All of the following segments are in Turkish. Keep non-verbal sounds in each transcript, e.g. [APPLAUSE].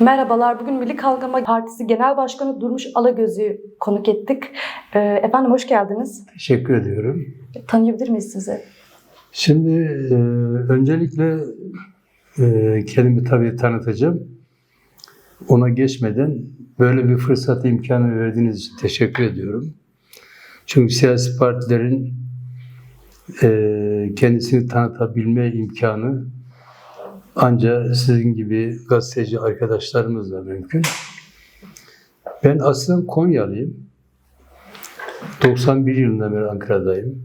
Merhabalar, bugün Milli Kalkınma Partisi Genel Başkanı Durmuş Alagöz'ü konuk ettik. Ee, Efendim hoş geldiniz. Teşekkür ediyorum. Tanıyabilir miyiz sizi? Şimdi e, öncelikle e, kendimi tabii tanıtacağım. Ona geçmeden böyle bir fırsat imkanı verdiğiniz için teşekkür ediyorum. Çünkü siyasi partilerin e, kendisini tanıtabilme imkanı ancak sizin gibi gazeteci arkadaşlarımızla mümkün. Ben aslında Konyalıyım. 91 yılında beri Ankara'dayım.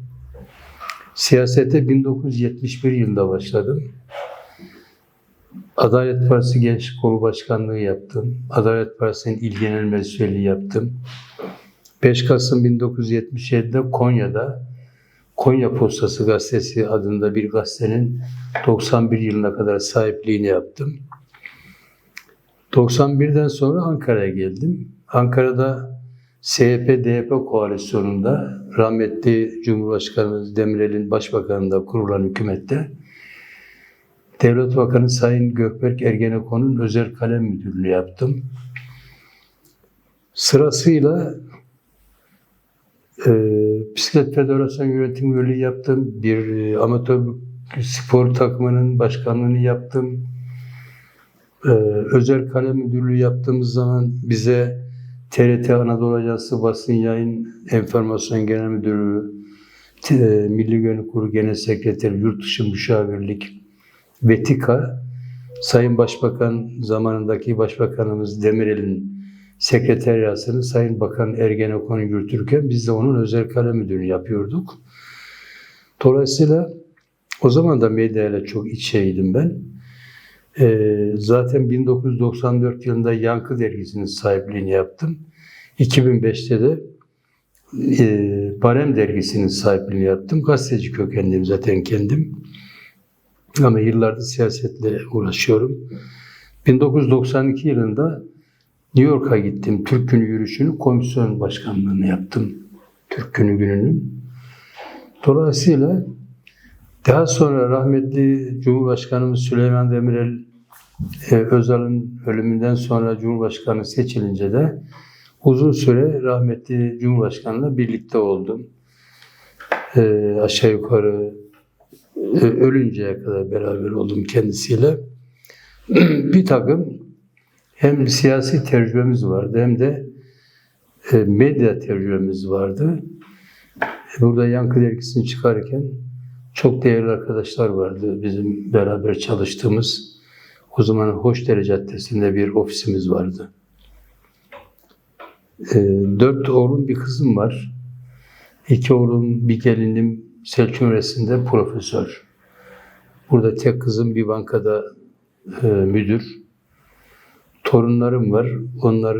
Siyasete 1971 yılında başladım. Adalet Partisi Gençlik Kolu Başkanlığı yaptım. Adalet Partisi'nin İl Genel Meclisliği yaptım. 5 Kasım 1977'de Konya'da Konya Postası Gazetesi adında bir gazetenin 91 yılına kadar sahipliğini yaptım. 91'den sonra Ankara'ya geldim. Ankara'da CHP-DYP koalisyonunda rahmetli Cumhurbaşkanımız Demirel'in başbakanında kurulan hükümette Devlet Bakanı Sayın Gökberk Ergenekon'un özel kalem müdürlüğü yaptım. Sırasıyla e, Bisiklet Federasyon Yönetim Üyeliği yaptım. Bir e, amatör spor takımının başkanlığını yaptım. E, özel kalem müdürlüğü yaptığımız zaman bize TRT Anadolu Ajansı Basın Yayın Enformasyon Genel Müdürlüğü, e, Milli Güvenlik Kurulu Genel Sekreteri, Yurt Dışı Müşavirlik, Vetika, Sayın Başbakan zamanındaki Başbakanımız Demirel'in sekreteriyasını Sayın Bakan Ergenekon yürütürken biz de onun özel kalem müdürünü yapıyorduk. Dolayısıyla o zaman da medyayla çok iç içeydim ben. Ee, zaten 1994 yılında Yankı Dergisi'nin sahipliğini yaptım. 2005'te de e, Barem Dergisi'nin sahipliğini yaptım. Gazeteci kökenliyim zaten kendim. Ama yıllardır siyasetle uğraşıyorum. 1992 yılında New York'a gittim. Türk Günü yürüyüşünün komisyon başkanlığını yaptım. Türk Günü gününün. Dolayısıyla daha sonra rahmetli Cumhurbaşkanımız Süleyman Demirel e, Özal'ın ölümünden sonra Cumhurbaşkanı seçilince de uzun süre rahmetli Cumhurbaşkanı'yla birlikte oldum. E, aşağı yukarı e, ölünceye kadar beraber oldum kendisiyle. [CLEARS THROAT] bir takım hem siyasi tecrübemiz vardı hem de e, medya tecrübemiz vardı. Burada Yankı Dergisi'ni çıkarken çok değerli arkadaşlar vardı bizim beraber çalıştığımız. O zaman Hoşdere Caddesi'nde bir ofisimiz vardı. E, dört oğlum bir kızım var. İki oğlum bir gelinim Selçuk Üniversitesi'nde profesör. Burada tek kızım bir bankada e, müdür. Torunlarım var. Onlar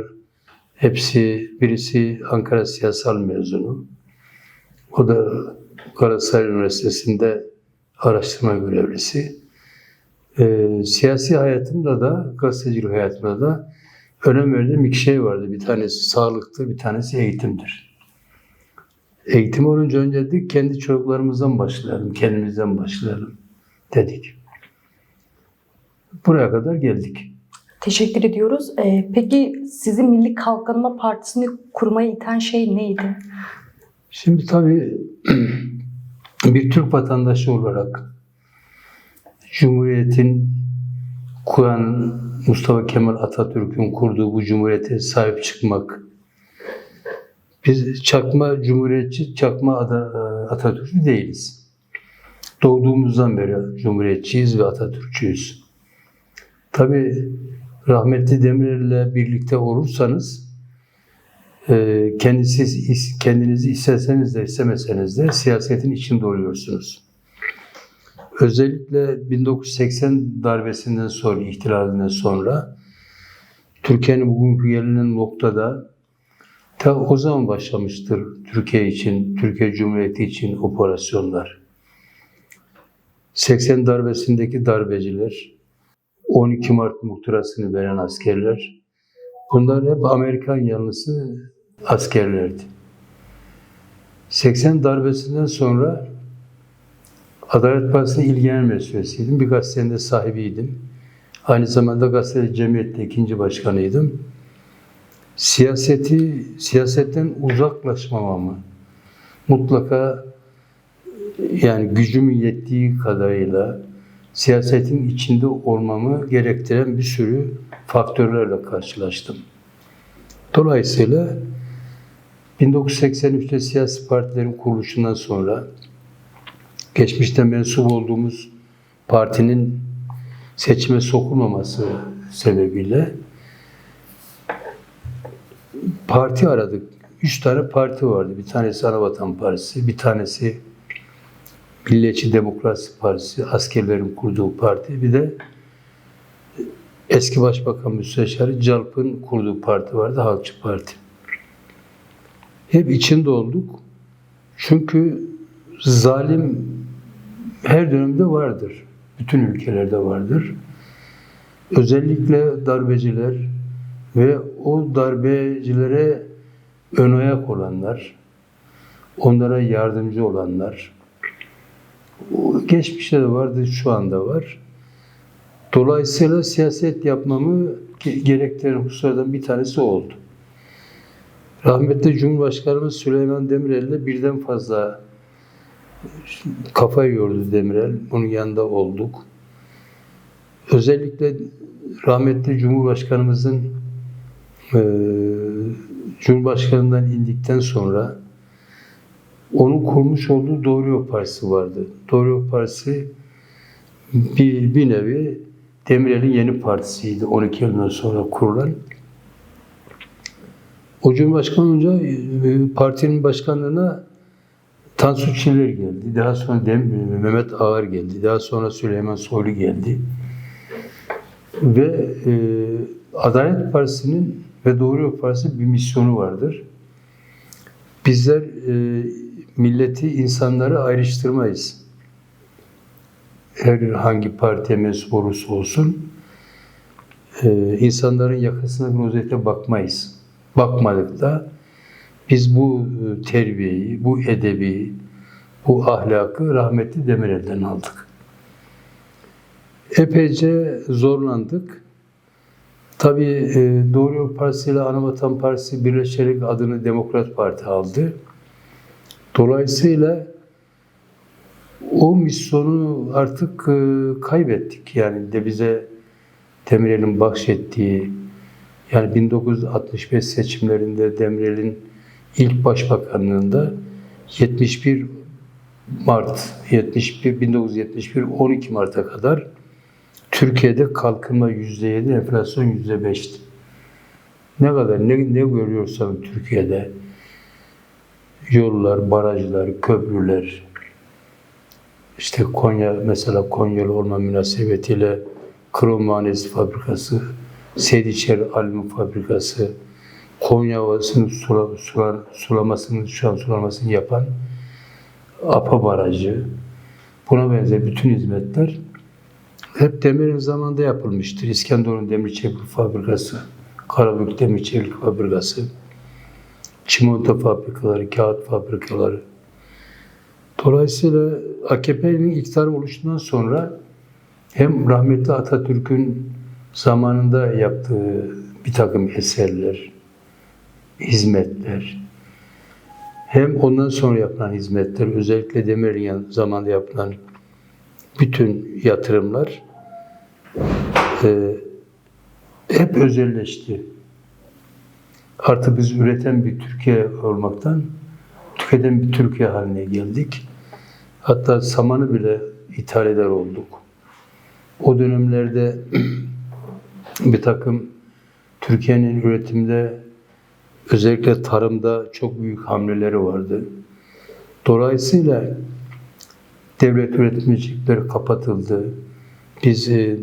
hepsi birisi Ankara Siyasal mezunu. O da Galatasaray Üniversitesi'nde araştırma görevlisi. Ee, siyasi hayatımda da, gazetecilik hayatımda da önem verdiğim iki şey vardı. Bir tanesi sağlıktır, bir tanesi eğitimdir. Eğitim olunca önce dedik kendi çocuklarımızdan başlayalım, kendimizden başlayalım dedik. Buraya kadar geldik. Teşekkür ediyoruz. Ee, peki sizi Milli Kalkınma Partisi'ni kurmaya iten şey neydi? Şimdi tabii [CLEARS THROAT] bir Türk vatandaşı olarak Cumhuriyet'in kuran Mustafa Kemal Atatürk'ün kurduğu bu cumhuriyete sahip çıkmak. Biz çakma cumhuriyetçi, çakma Ada- Atatürkçü değiliz. Doğduğumuzdan beri cumhuriyetçiyiz ve Atatürkçüyüz. Tabii rahmetli Demirel'le birlikte olursanız e, kendisi, kendinizi isteseniz de istemeseniz de siyasetin içinde oluyorsunuz. Özellikle 1980 darbesinden sonra, ihtilalinden sonra Türkiye'nin bugünkü gelinen noktada ta o zaman başlamıştır Türkiye için, Türkiye Cumhuriyeti için operasyonlar. 80 darbesindeki darbeciler, 12 Mart muhtırasını veren askerler, bunlar hep Amerikan yanlısı askerlerdi. 80 darbesinden sonra Adalet Partisi'nin il genel. Bir gazetenin de sahibiydim. Aynı zamanda Gazeteci Cemiyet'te ikinci başkanıydım. Siyaseti, siyasetten uzaklaşmamamı, mutlaka yani gücümün yettiği kadarıyla siyasetin içinde olmamı gerektiren bir sürü faktörlerle karşılaştım. Dolayısıyla 1983'te siyasi partilerin kuruluşundan sonra geçmişte mensup olduğumuz partinin seçime sokulmaması sebebiyle parti aradık. Üç tane parti vardı. Bir tanesi Anavatan Partisi, bir tanesi Milliyetçi Demokrasi Partisi, askerlerin kurduğu parti, bir de eski Başbakan Müsteşarı Calp'ın kurduğu parti vardı, Halkçı Parti. Hep içinde olduk. Çünkü zalim her dönemde vardır. Bütün ülkelerde vardır. Özellikle darbeciler ve o darbecilere ön ayak olanlar, onlara yardımcı olanlar, geçmişte de vardı, şu anda var. Dolayısıyla siyaset yapmamı ge- gerektiren hususlardan bir tanesi oldu. Rahmetli Cumhurbaşkanımız Süleyman Demirel ile birden fazla kafa yordu Demirel. Onun yanında olduk. Özellikle rahmetli Cumhurbaşkanımızın eee Cumhurbaşkanından indikten sonra onun kurmuş olduğu Doğru Partisi vardı. Doğru Partisi bir, bir nevi Demirel'in yeni partisiydi 12 yıldan sonra kurulan. O Cumhurbaşkanı olunca e, partinin başkanlığına Tansu Çiller geldi. Daha sonra Dem- Mehmet Ağar geldi. Daha sonra Süleyman Soylu geldi. Ve e, Adalet Partisi'nin ve Doğru Yol Partisi bir misyonu vardır. Bizler e, milleti, insanları ayrıştırmayız. Herhangi partiye mensup olursa olsun e, insanların yakasına bir özellikle bakmayız. Bakmadık da biz bu e, terbiyeyi, bu edebi, bu ahlakı rahmetli Demirel'den aldık. Epeyce zorlandık. Tabii e, Doğru Yol Partisi ile Anavatan Partisi birleşerek adını Demokrat Parti aldı. Dolayısıyla o misyonu artık e, kaybettik. Yani de bize Demirel'in bahşettiği, yani 1965 seçimlerinde Demirel'in ilk başbakanlığında 71 Mart 71 1971 12 Mart'a kadar Türkiye'de kalkınma %7, enflasyon %5'ti. Ne kadar ne, ne görüyorsam Türkiye'de yollar, barajlar, köprüler, işte Konya mesela Konyalı olma münasebetiyle krom manesi fabrikası, Sediçer alüminyum fabrikası, Konya Ovası'nın sula, sular, sulamasını, şu an sulamasını yapan APA barajı, buna benzer bütün hizmetler hep Demir'in zamanında yapılmıştır. İskenderun Demir Çelik Fabrikası, Karabük Demir Çelik Fabrikası, çimento fabrikaları, kağıt fabrikaları. Dolayısıyla AKP'nin iktidar oluşundan sonra hem rahmetli Atatürk'ün zamanında yaptığı bir takım eserler, hizmetler, hem ondan sonra yapılan hizmetler, özellikle Demir'in zamanında yapılan bütün yatırımlar e, hep özelleşti. Artık biz üreten bir Türkiye olmaktan tüketen bir Türkiye haline geldik. Hatta samanı bile ithal eder olduk. O dönemlerde [CLEARS THROAT] bir takım Türkiye'nin üretimde özellikle tarımda çok büyük hamleleri vardı. Dolayısıyla devlet üretimcilikleri kapatıldı. Biz e,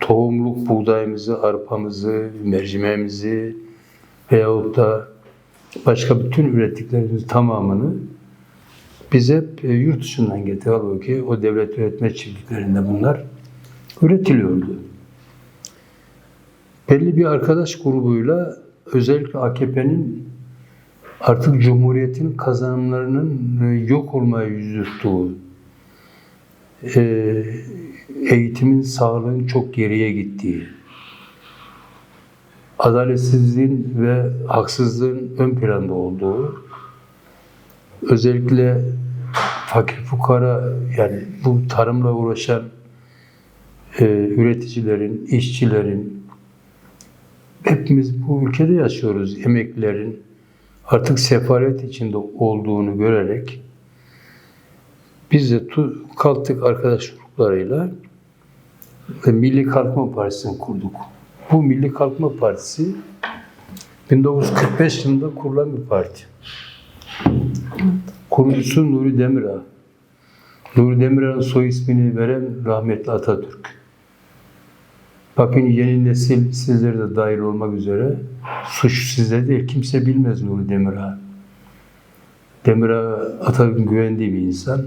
tohumluk buğdayımızı, arpamızı, mercimeğimizi veyahut da başka bütün ürettiklerimizin tamamını biz hep e, yurt dışından getirdik. Halbuki o devlet üretme çiftliklerinde bunlar üretiliyordu. Belli bir arkadaş grubuyla özellikle AKP'nin artık Cumhuriyet'in kazanımlarının e, yok olmaya yüz e, eğitimin, sağlığın çok geriye gittiği, adaletsizliğin ve haksızlığın ön planda olduğu, özellikle fakir fukara yani bu tarımla uğraşan e, üreticilerin, işçilerin, hepimiz bu ülkede yaşıyoruz. Emeklilerin artık sefalet içinde olduğunu görerek biz de tu- kalktık arkadaş gruplarıyla ve Milli Kalkınma Partisi'ni kurduk. Bu Milli Kalkınma Partisi 1945 yılında kurulan bir parti. Kurucusu Nuri Demirağ. Nuri Demirağ'ın soy ismini veren rahmetli Atatürk. Bakın yeni nesil sizlere de dahil olmak üzere suç sizde değil. Kimse bilmez Nuri Demirağ. Demirağ Atatürk'ün güvendiği bir insan.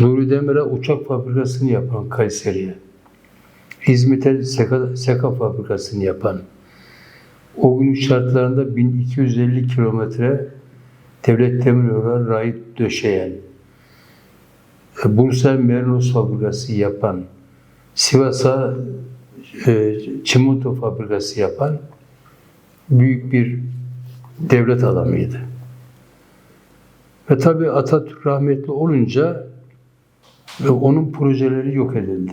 Nuri Demirağ uçak fabrikasını yapan Kayseri'ye. İzmit'e seka, seka fabrikasını yapan. O günün şartlarında 1250 kilometre devlet demiryolları rayıt döşeyen. e, Bursa Merinos fabrikası yapan. Sivas'a e, çimento fabrikası yapan büyük bir devlet adamıydı. Ve tabii Atatürk rahmetli olunca ve onun projeleri yok edildi.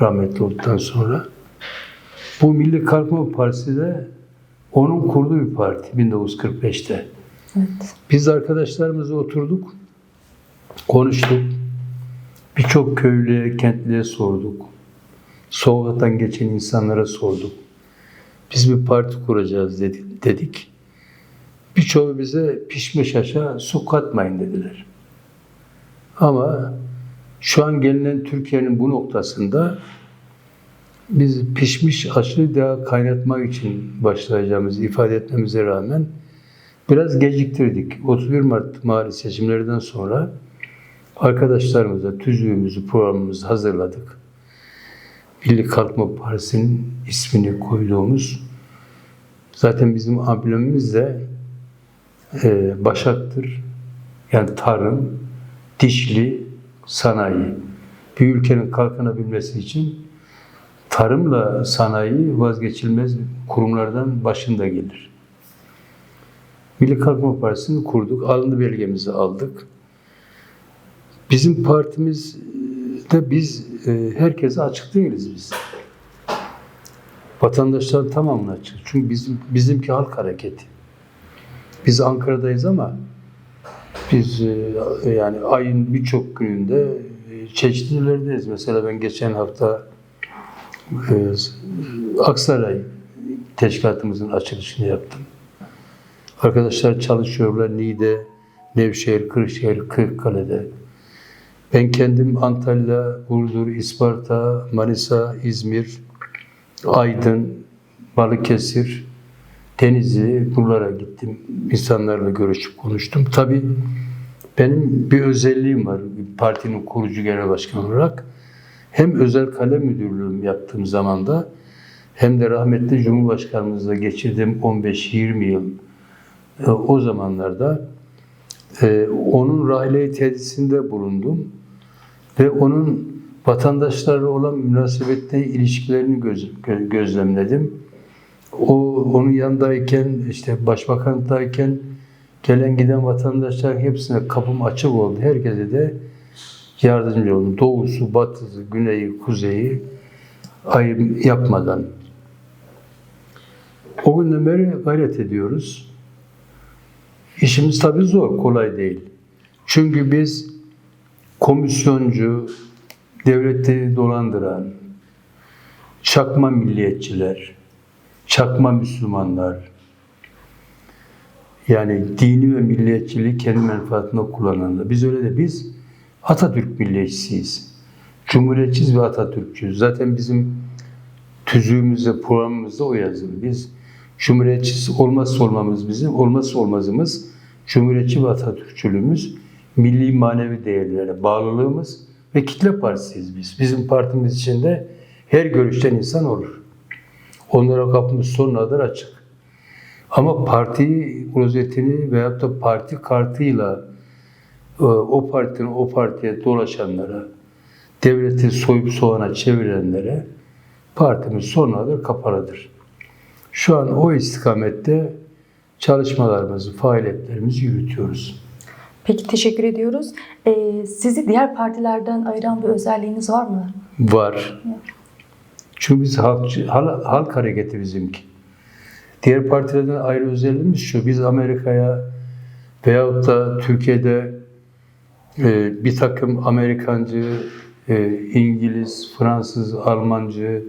Rahmetli olduktan sonra. Bu Milli Kalkınma Partisi de onun kurduğu bir parti 1945'te. Evet. Biz arkadaşlarımızla oturduk, konuştuk. Birçok köylüye, kentliye sorduk. Sokaktan geçen insanlara sorduk. Biz bir parti kuracağız dedi- dedik. Birçoğu bize pişmiş aşağı su katmayın dediler. Ama şu an gelinen Türkiye'nin bu noktasında biz pişmiş aşı daha kaynatmak için başlayacağımızı ifade etmemize rağmen biraz geciktirdik. 31 Mart mahalli seçimlerinden sonra arkadaşlarımıza tüzüğümüzü, programımızı hazırladık. Milli Kalkınma Partisi'nin ismini koyduğumuz zaten bizim amblemimiz de e, başaktır. Yani tarım, dişli, sanayi. Bir ülkenin kalkınabilmesi için tarımla sanayi vazgeçilmez kurumlardan başında gelir. Milli Kalkınma Partisi'ni kurduk, alındı belgemizi aldık. Bizim partimizde biz e, herkese açık değiliz biz. Vatandaşlar tamamına açık. Çünkü bizim bizimki halk hareketi. Biz Ankara'dayız ama biz e, yani ayın birçok gününde e, çeşitli yerlerdeyiz. Mesela ben geçen hafta e, Aksaray teşkilatımızın açılışını yaptım. Arkadaşlar çalışıyorlar Niğde, Nevşehir, Kırşehir, Kırıkkale'de. Ben kendim Antalya, Burdur, İsparta, Manisa, İzmir, Aydın, Balıkesir, Denizli buralara gittim. İnsanlarla görüşüp konuştum. Tabii benim bir özelliğim var partinin kurucu genel başkanı olarak. Hem özel kalem müdürlüğüm yaptığım zamanda hem de rahmetli Cumhurbaşkanımızla geçirdiğim 15-20 yıl e, o zamanlarda e, onun rahile tedrisinde bulundum ve onun vatandaşlarla olan münasebette ilişkilerini göz, gö- gözlemledim. O onun yanındayken işte başbakandayken gelen giden vatandaşlar hepsine kapım açık oldu. Herkese de yardımcı oldum. Doğusu, batısı, güneyi, kuzeyi ayrım yapmadan. O günden beri gayret ediyoruz. İşimiz tabii zor, kolay değil. Çünkü biz komisyoncu, devleti dolandıran, çakma milliyetçiler, çakma Müslümanlar, yani dini ve milliyetçiliği kendi menfaatine kullananlar. Biz öyle de biz Atatürk milliyetçisiyiz. Cumhuriyetçiyiz ve Atatürkçüyüz. Zaten bizim tüzüğümüzde, programımızda o yazılı. Biz Cumhuriyetçisi olmazsa olmamız bizim, olmazsa olmazımız Cumhuriyetçi ve Atatürkçülüğümüz, milli manevi değerlere bağlılığımız ve kitle partisiyiz biz. Bizim partimiz içinde her görüşten insan olur. Onlara kapımız sonuna kadar açık. Ama parti rozetini veyahut da parti kartıyla e, o partinin o partiye dolaşanlara, devleti soyup soğana çevirenlere partimiz sonuna kadar kapalıdır. Şu an o istikamette çalışmalarımızı, faaliyetlerimizi yürütüyoruz. Peki teşekkür ediyoruz. Ee, sizi diğer partilerden ayıran bir özelliğiniz var mı? Var. Çünkü biz halkçı, hal- halk hareketi bizimki. Diğer partilerden ayrı özelliğimiz şu. Biz Amerika'ya veyahut da Türkiye'de e, bir takım Amerikancı, e, İngiliz, Fransız, Almancı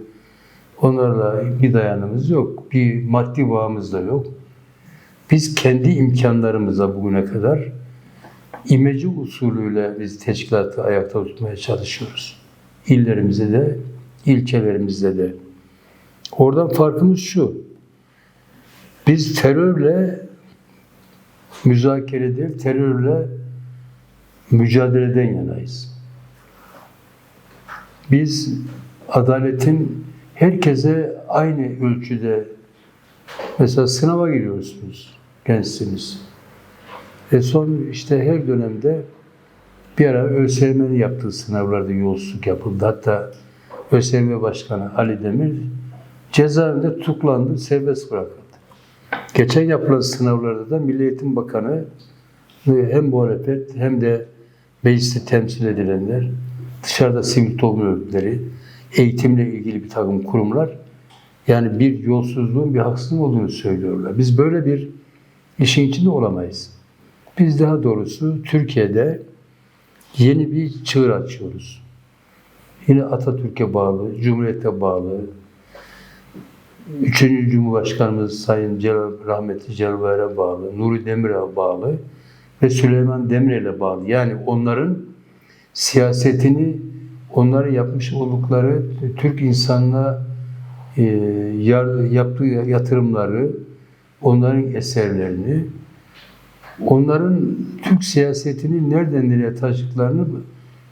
onlarla bir dayanımız yok. Bir maddi bağımız da yok. Biz kendi imkanlarımıza bugüne kadar imece usulüyle biz teşkilatı ayakta tutmaya çalışıyoruz. İllerimizde de, ilçelerimizde de. Oradan farkımız şu. Biz terörle müzakere değil, terörle mücadeleden yanayız. Biz adaletin herkese aynı ölçüde mesela sınava giriyorsunuz gençsiniz. E son işte her dönemde bir ara ÖSYM'nin yaptığı sınavlarda yolsuzluk yapıldı. Hatta ÖSYM Başkanı Ali Demir cezaevinde tutuklandı, serbest bırakıldı. Geçen yapılan sınavlarda da Milli Eğitim Bakanı ve hem muhalefet hem de mecliste temsil edilenler, dışarıda sivil toplum örgütleri, eğitimle ilgili bir takım kurumlar yani bir yolsuzluğun, bir haksızlığın olduğunu söylüyorlar. Biz böyle bir işin içinde olamayız. Biz daha doğrusu Türkiye'de yeni bir çığır açıyoruz. Yine Atatürk'e bağlı, Cumhuriyet'e bağlı, Üçüncü Cumhurbaşkanımız Sayın Celal, rahmetli Celal Bayar'a bağlı, Nuri Demirel'e bağlı ve Süleyman Demirel'e bağlı. Yani onların siyasetini, onların yapmış oldukları Türk insanına e, yaptığı yatırımları, onların eserlerini, onların Türk siyasetini nereden nereye taşıdıklarını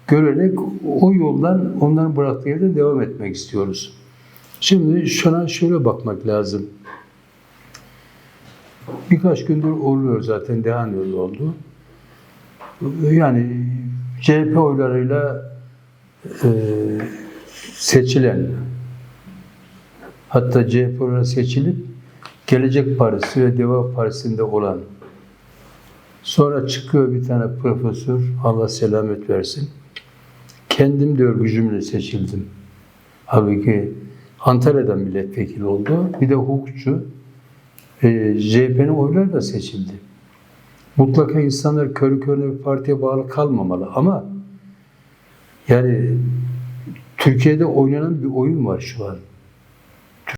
görerek o yoldan onların bıraktığı yerden devam etmek istiyoruz. Şimdi şuna şöyle bakmak lazım. Birkaç gündür oluyor zaten devam ediyor oldu. Yani CHP oylarıyla e, seçilen hatta CHP oylarıyla seçilip Gelecek Partisi ve Deva Partisi'nde olan sonra çıkıyor bir tane profesör Allah selamet versin. Kendim diyor gücümle seçildim. Halbuki Antalya'dan milletvekili oldu. Bir de hukukçu. E, CHP'nin oyları da seçildi. Mutlaka insanlar körü körüne bir partiye bağlı kalmamalı ama yani Türkiye'de oynanan bir oyun var şu an.